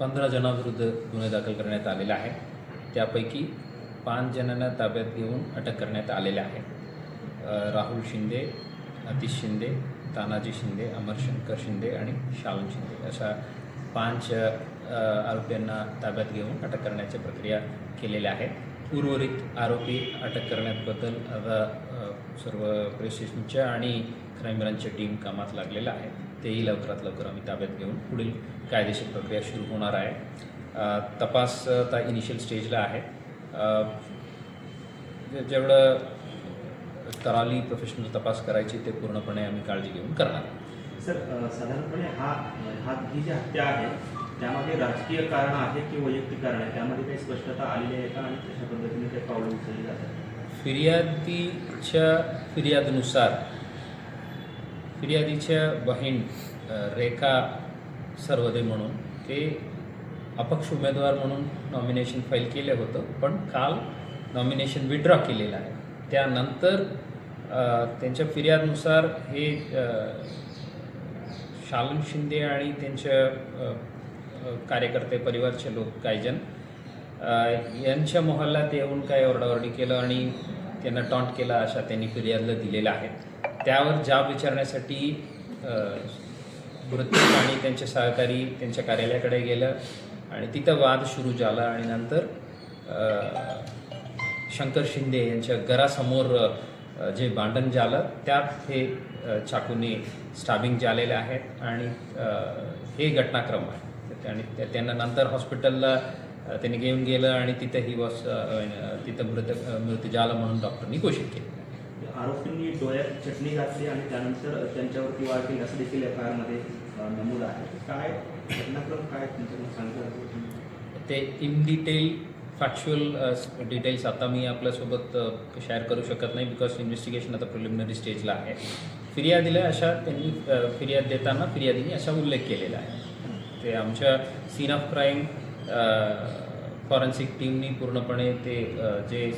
पंधरा जणांविरुद्ध गुन्हे दाखल करण्यात आलेला आहे त्यापैकी पाच जणांना ताब्यात घेऊन अटक करण्यात आलेले आहे. राहुल शिंदे अतिश शिंदे तानाजी शिंदे अमरशंकर शिंदे आणि शालन शिंदे अशा पाच आरोपींना ताब्यात घेऊन अटक करण्याची प्रक्रिया केलेल्या आहे. उर्वरित आरोपी अटक करण्याबद्दल आता सर्व पोलीस स्टेशनच्या आणि क्राईम ब्रांचच्या टीम कामात लागलेल्या आहे. तेही लवकरात लवकर आम्ही ताब्यात घेऊन पुढील कायदेशीर प्रक्रिया सुरू होणार आहे. तपास आता इनिशियल स्टेजला आहे. जेवढं कराली प्रोफेशनल तपास करायची ते पूर्णपणे आम्ही काळजी घेऊन करणार. सर साधारणपणे हा हा ही जी हत्या आहे त्यामध्ये राजकीय कारण आहे की वैयक्तिक कारण आहे? त्यामध्ये काही स्पष्टता आलेली आहे का आणि कशा पद्धतीने काही पावलं उचलली जातात? फिर्यादीच्या फिर्यादनुसार फिर्यादीच्या बहीण रेखा सर्वदे म्हणून ते अपक्ष उमेदवार म्हणून नॉमिनेशन फाईल केलं होतं पण काल नॉमिनेशन विड्रॉ केलेलं आहे. त्यानंतर त्यांच्या फिर्यादनुसार हे शालन शिंदे आणि त्यांच्या कार्यकर्ते परिवारचे लोक काही यांच्या मोहल्ल्यात येऊन काय ओरडाओरडी केलं आणि त्यांना टॉन्ट केला अशा त्यांनी फिर्यादला दिलेल्या आहेत. त्यावर जाब विचारण्यासाठी अ, मृत्यू आणि त्यांचे सहकारी त्यांच्या कार्यालयाकडे गेलं आणि तिथं वाद सुरू झाला आणि नंतर शंकर शिंदे यांच्या घरासमोर जे भांडण झालं त्यात हे चाकूने स्टाबिंग झालेले आहेत आणि हे घटनाक्रम आहे. आणि त्या- त्यांना नंतर हॉस्पिटलला त्यांनी घेऊन गेलं आणि तिथं ही वॉस तिथं मृत अ, मृत्यू झाला म्हणून डॉक्टरनी घोषित केलं. आरोपींनी डोळ्यात चटणी घातली आणि त्यानंतर त्यांच्यावरती वार केली असं देखील एफ आय आरमध्ये नमूद आहे. काय घटनाक्रम काय तुमच्याकडून सांगता ते इन डिटेल फॅक्च्युअल डिटेल्स आता मी आपल्यासोबत शेअर करू शकत नाही बिकॉज इन्व्हेस्टिगेशन आता प्रिलिमिनरी स्टेजला आहे. फिर्यादीला अशा त्यांनी फिर्याद देताना फिर्यादीने असा उल्लेख केलेला आहे. ते आमच्या सीन ऑफ क्राईम फॉरेन्सिक टीमनी पूर्णपणे ते जे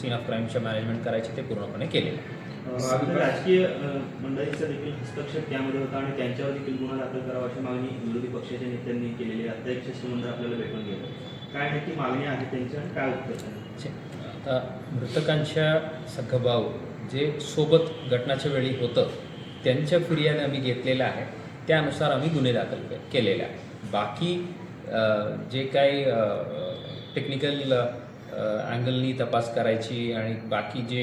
सीन ऑफ क्राईमच्या मॅनेजमेंट करायचे ते पूर्णपणे केलेलं. आहे राजकीय मंडळीचा देखील हस्तक्षेप त्यामध्ये होता आणि त्यांच्यावर देखील गुन्हा दाखल करावा अशी मागणी विरोधी पक्षाच्या नेत्यांनी केलेली आहे. एक शिष्टमंडळ आपल्याला भेटून गेलं. काय नक्की मागणी आहे त्यांची आणि काय उत्तर. आता मृतकांच्या सखभाऊ जे सोबत घटनाच्या वेळी होतं त्यांच्या फिर्याद आम्ही घेतलेल्या आहे त्यानुसार आम्ही गुन्हे दाखल केलेले आहे बाकी जे काही टेक्निकल अँगलनी तपास करायची आणि बाकी जे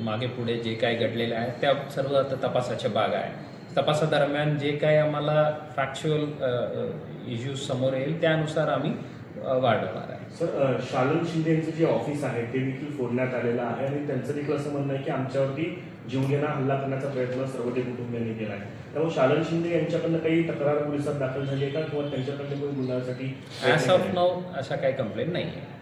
मागे पुढे जे काही घडलेलं आहे त्या सर्व आता तपासाच्या भाग आहे. तपासादरम्यान जे काही आम्हाला फॅक्च्युअल इश्यूज समोर येईल त्यानुसार आम्ही वाढवणार आहे. सर शालन शिंदे यांचं जे ऑफिस आहे ते देखील फोडण्यात आलेलं आहे आणि त्यांचं देखील असं म्हणणं आहे की आमच्यावरती जीवघेणा हल्ला करण्याचा प्रयत्न सर्वते कुटुंबियांनी केला आहे. त्यामुळे शालन शिंदे यांच्याकडनं काही तक्रार पोलिसात दाखल झाली आहे का? किंवा त्यांच्याकडनं काही गुन्ह्यासाठी ॲज ऑफ नाव अशा काही कंप्लेंट नाही आहे